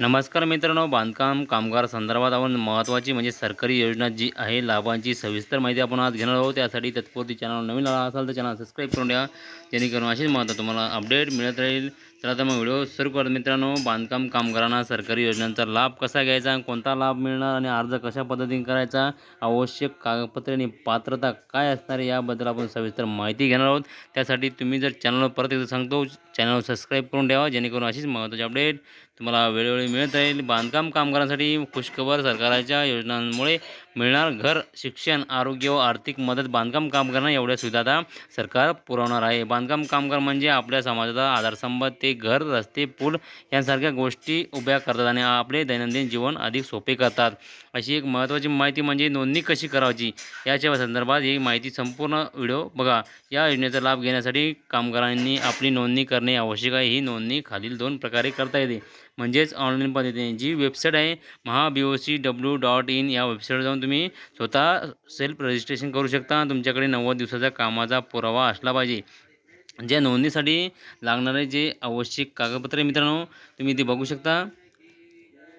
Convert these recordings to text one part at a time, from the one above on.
नमस्कार मित्रांनो बांधकाम कामगार संदर्भात आपण महत्त्वाची म्हणजे सरकारी योजना जी आहे लाभांची सविस्तर माहिती आपण आज घेणार आहोत. त्यासाठी तत्पूर्वी चॅनल नवीन आला असाल तर चॅनल सबस्क्राईब करून द्या जेणेकरून अशीच महत्त्व तुम्हाला अपडेट मिळत राहील. तर आता मग व्हिडिओ सुरू करत मित्रांनो बांधकाम कामगारांना सरकारी योजनांचा लाभ कसा घ्यायचा कोणता लाभ मिळणार आणि अर्ज कशा पद्धतीने करायचा? आवश्यक कागदपत्रे आणि पात्रता काय असणार आहे याबद्दल आपण सविस्तर माहिती घेणार आहोत. त्यासाठी तुम्ही जर चॅनलवर परत एकदा सांगतो चॅनल सबस्क्राईब करून ठेवा जेणेकरून अशीच महत्त्वाची अपडेट तुम्हाला वेळोवेळी मिळत राहील. बांधकाम कामगारांसाठी खुशखबर सरकारच्या योजनांमुळे मिळणार घर शिक्षण आरोग्य व आर्थिक मदत. बांधकाम कामगारांना एवढ्या सुविधा आता सरकार पुरवणार आहे. बांधकाम कामगार म्हणजे आपल्या समाजाचा आधारस्तंभ. ते घर रस्ते पूल यांसारख्या गोष्टी उभ्या करतात आणि आपले दैनंदिन जीवन अधिक सोपे करतात. अशी एक महत्त्वाची माहिती म्हणजे नोंदणी कशी करायची? याच्या संदर्भात ही माहिती संपूर्ण व्हिडिओ बघा. या योजनेचा लाभ घेण्यासाठी कामगारांनी आपली नोंदणी करणे आवश्यक आहे. ही नोंदणी खालील दोन प्रकारे करता येते. म्हणजेच ऑनलाईन पद्धतीने. जी वेबसाईट आहे Maha B O C W dot in या वेबसाईटवर जाऊन तुम्ही स्वतः सेल्फ रजिस्ट्रेशन करू शकता. तुमच्याकडे नव्वद दिवसाचा कामाचा पुरावा असला पाहिजे. ज्या नोंदणीसाठी लागणारे जे आवश्यक कागदपत्रे मित्रांनो तुम्ही ते बघू शकता.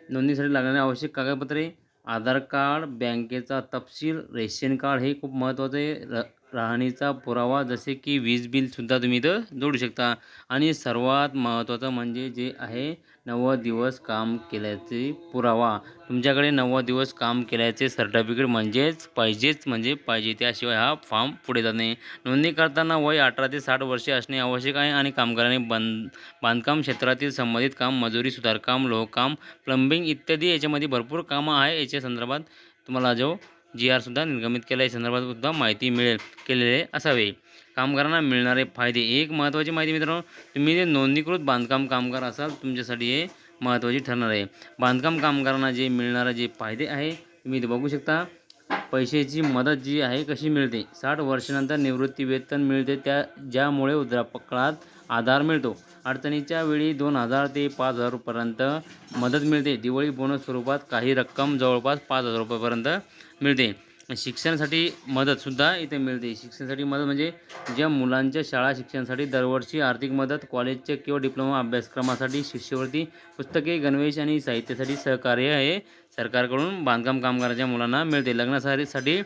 नोंदणीसाठी लागणारे आवश्यक कागदपत्रे आधार कार्ड बँकेचा तपशील रेशन कार्ड हे खूप महत्त्वाचं आहे. र राहणीचा पुरावा जसे की वीज बिलसुद्धा तुम्ही इथं जोडू शकता. आणि सर्वात महत्त्वाचं म्हणजे जे आहे नव्वद दिवस काम केल्याचे पुरावा. तुमच्याकडे नव्वद दिवस काम केल्याचे सर्टिफिकेट म्हणजेच पाहिजेच म्हणजे पाहिजे. त्याशिवाय हा फॉर्म पुढे जात नाही. नोंदणी करताना वय अठरा ते साठ वर्षे असणे आवश्यक आहे आणि कामगाराने बांध बांधकाम क्षेत्रातील संबंधित काम मजुरी सुधारकाम लोहकाम प्लंबिंग इत्यादी याच्यामध्ये भरपूर कामं आहे. याच्या संदर्भात तुम्हाला जो जी आरसुद्धा निर्गमित केला. या संदर्भात सुद्धा माहिती मिळेल केलेले असावे. कामगारांना मिळणारे फायदे. एक महत्त्वाची माहिती मित्रांनो तुम्ही जे नोंदणीकृत बांधकाम कामगार असाल तुमच्यासाठी हे महत्त्वाची ठरणार आहे. बांधकाम कामगारांना जे मिळणारे जे फायदे आहे तुम्ही इथे बघू शकता. पैशाची मदत जी आहे कशी मिळते? साठ वर्षानंतर निवृत्ती वेतन मिळते त्या ज्यामुळे वृद्धापकाळात आधार मिळतो. अडचणीच्या वेळी दोन हजार ते पाच हजारपर्यंत मदत मिळते. दिवाळी बोनस स्वरूपात काही रक्कम जवळपास पाच हजार रुपयापर्यंत मिळते. शिक्षणासाठी मदतसुद्धा इथे मिळते. शिक्षणासाठी मदत म्हणजे ज्या मुलांच्या शाळा शिक्षणासाठी दरवर्षी आर्थिक मदत कॉलेजच्या किंवा डिप्लोमा अभ्यासक्रमासाठी शिष्यवृत्ती पुस्तके गणवेश आणि साहित्यासाठी सहकार्य हे सरकारकडून बांधकाम कामगारांच्या मुलांना मिळते. लग्नासारीसाठी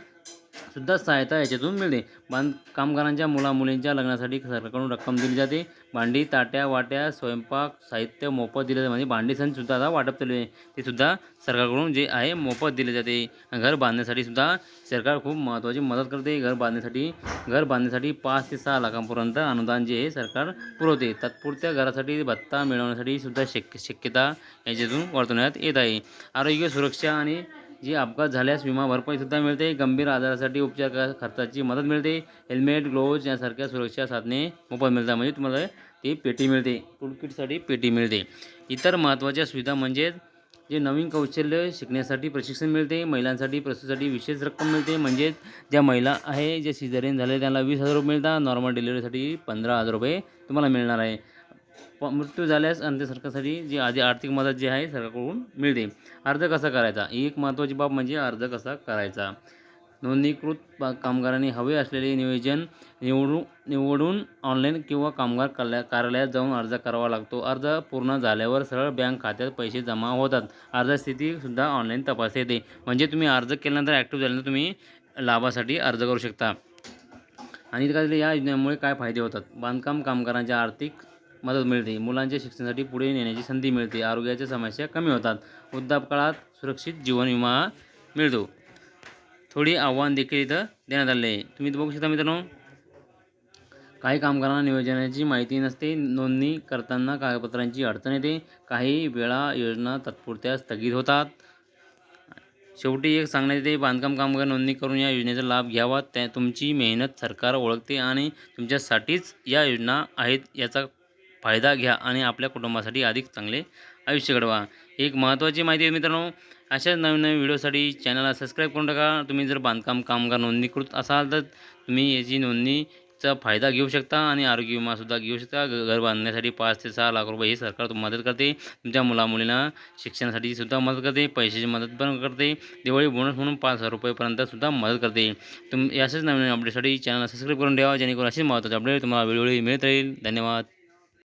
सुद्धा सहायता याच्यातून मिळते. बांध कामगारांच्या मुलामुलींच्या लग्नासाठी सरकारकडून रक्कम दिली जाते. भांडी ताट्या वाट्या स्वयंपाक साहित्य मोफत दिले जाते. म्हणजे भांडी सणसुद्धा आता वाटप केले ते सुद्धा सरकारकडून जे आहे मोफत दिले जाते. घर बांधण्यासाठी सुद्धा सरकार खूप महत्त्वाची मदत करते. घर बांधण्यासाठी घर बांधण्यासाठी पाच ते सहा लाखांपर्यंत अनुदान जे आहे सरकार पुरवते. तात्पुरत्या घरासाठी भत्ता मिळवण्यासाठी सुद्धा शक्य शक्यता याच्यातून वर्तवण्यात येत आहे. आरोग्य सुरक्षा आणि जी अपघात झाल्यास विमा भरपाईसुद्धा मिळते. गंभीर आजारासाठी उपचार खर्चाची मदत मिळते. हेल्मेट ग्लोव्ज यासारख्या सुरक्षा साधने मोफत मिळतात. म्हणजे तुम्हाला ती पेटी मिळते. टूलकिटसाठी पेटी मिळते. इतर महत्त्वाच्या सुविधा म्हणजेच जे नवीन कौशल्य शिकण्यासाठी प्रशिक्षण मिळते. महिलांसाठी प्रसूतीसाठी विशेष रक्कम मिळते. म्हणजेच ज्या महिला आहे जे सिझरियन झाले त्यांना वीस हजार रुपये मिळतात. नॉर्मल डिलिव्हरीसाठी पंधरा हजार रुपये तुम्हाला मिळणार आहे. मृत्यू झाल्यास अंत्य सरकारसाठी जी आधी आर्थिक मदत जी आहे सरकारकडून मिळते. अर्ज कसा करायचा? ही एक महत्त्वाची बाब म्हणजे अर्ज कसा करायचा? नोंदणीकृत कामगारांनी हवे असलेले नियोजन निवडून निवडून ऑनलाईन किंवा कामगार कल्या कार्यालयात जाऊन अर्ज करावा लागतो. अर्ज पूर्ण झाल्यावर सरळ बँक खात्यात पैसे जमा होतात. अर्ज स्थितीसुद्धा ऑनलाईन तपासता येते. म्हणजे तुम्ही अर्ज केल्यानंतर ॲक्टिव्ह झाल्यानंतर तुम्ही लाभासाठी अर्ज करू शकता. आणि काय या योजनेमुळे काय फायदे होतात? बांधकाम कामगारांच्या आर्थिक मदत मिळते. मुलांच्या शिक्षणासाठी पुढे नेण्याची संधी मिळते. आरोग्याच्या समस्या कमी होतात. वृद्धापकाळात सुरक्षित जीवन विमा मिळतो. थोडी आव्हान देखील इथं देण्यात आले आहे. तुम्ही इथं बघू शकता मित्रांनो काही कामगारांना नियोजनाची माहिती नसते. नोंदणी करताना कागदपत्रांची अडचण येते. काही वेळा योजना तात्पुरत्या स्थगित होतात. शेवटी एक सांगण्यात येते बांधकाम कामगार नोंदणी करून या योजनेचा लाभ घ्यावा. त्या तुमची मेहनत सरकार ओळखते आणि तुमच्यासाठीच या योजना आहेत याचा फायदा घ्या आणि आपल्या कुटुंबासाठी अधिक चांगले आयुष्य घडवा. एक महत्त्वाची माहिती आहे मित्रांनो. अशाच नवीन नवीन व्हिडिओसाठी चॅनलला सबस्क्राईब करून टाका. तुम्ही जर बांधकाम कामगार नोंदणीकृत असाल तर तुम्ही याची नोंदणीचा फायदा घेऊ शकता आणि आरोग्य विमासुद्धा घेऊ शकता. घर बांधण्यासाठी पाच ते सहा लाख रुपये हे सरकार मदत करते. तुमच्या मुलामुलींना शिक्षणासाठी सुद्धा मदत करते. पैशाची मदत पण करते. दिवाळी बोनस म्हणून पाच हजार रुपयेपर्यंत सुद्धा मदत करते. तुम अशाच नवीन अपडेटसाठी चॅनल सबस्क्राईब करून ठेवा. जेणेकरून असेच महत्त्वाचे अपडेट तुम्हाला वेळोवेळी मिळत राहील. धन्यवाद.